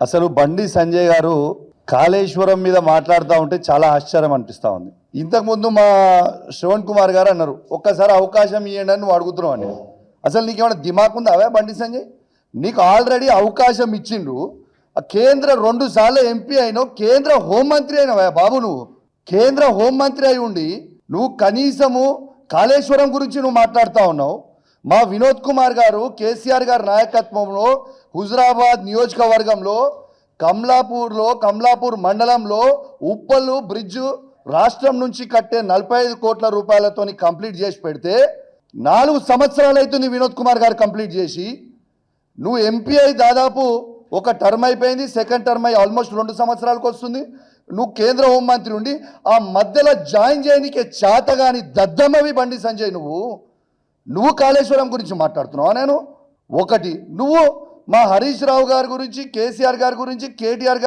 అసలు బండి సంజయ్ గారు కాళేశ్వరం మీద మాట్లాడుతూ ఉంటే చాలా ఆశ్చర్యం అనిపిస్తూ ఉంది. ఇంతకుముందు మా శ్రవణ్ కుమార్ గారు అన్నారు ఒక్కసారి అవకాశం ఇవ్వండి అని నువ్వు అడుగుతున్నావు అండి అసలు నీకేమైనా దిమాక్ ఉందా అవే బండి సంజయ్? నీకు ఆల్రెడీ అవకాశం ఇచ్చిండు ఆ కేంద్ర రెండు సార్లు ఎంపీ అయినావు కేంద్ర హోంమంత్రి అయినావా బాబు నువ్వు? కేంద్ర హోంమంత్రి అయి ఉండి నువ్వు కనీసము కాళేశ్వరం గురించి నువ్వు మాట్లాడుతూ ఉన్నావు. మా వినోద్ కుమార్ గారు కేసీఆర్ గారి నాయకత్వంలో హుజరాబాద్ నియోజకవర్గంలో కమలాపూర్లో కమలాపూర్ మండలంలో ఉప్పల్లు బ్రిడ్జ్ రాష్ట్రం నుంచి కట్టే నలభై ఐదు కోట్ల రూపాయలతోని కంప్లీట్ చేసి పెడితే నాలుగు సంవత్సరాలు అవుతుంది వినోద్ కుమార్ గారు కంప్లీట్ చేసి నువ్వు ఎంపీ అయి దాదాపు ఒక టర్మ్ అయిపోయింది సెకండ్ టర్మ్ అయి ఆల్మోస్ట్ రెండు సంవత్సరాలకు వస్తుంది. నువ్వు కేంద్ర హోంమంత్రి ఉండి ఆ మధ్యలో జాయిన్ చేయనీకే చేతగాని దద్దమ్మవి బండి సంజయ్ నువ్వు. నువ్వు కాళేశ్వరం గురించి మాట్లాడుతున్నావా నేను? ఒకటి నువ్వు మా హరీష్ రావు గారి గురించి కేసీఆర్ గారి గురించి కేటీఆర్ గారి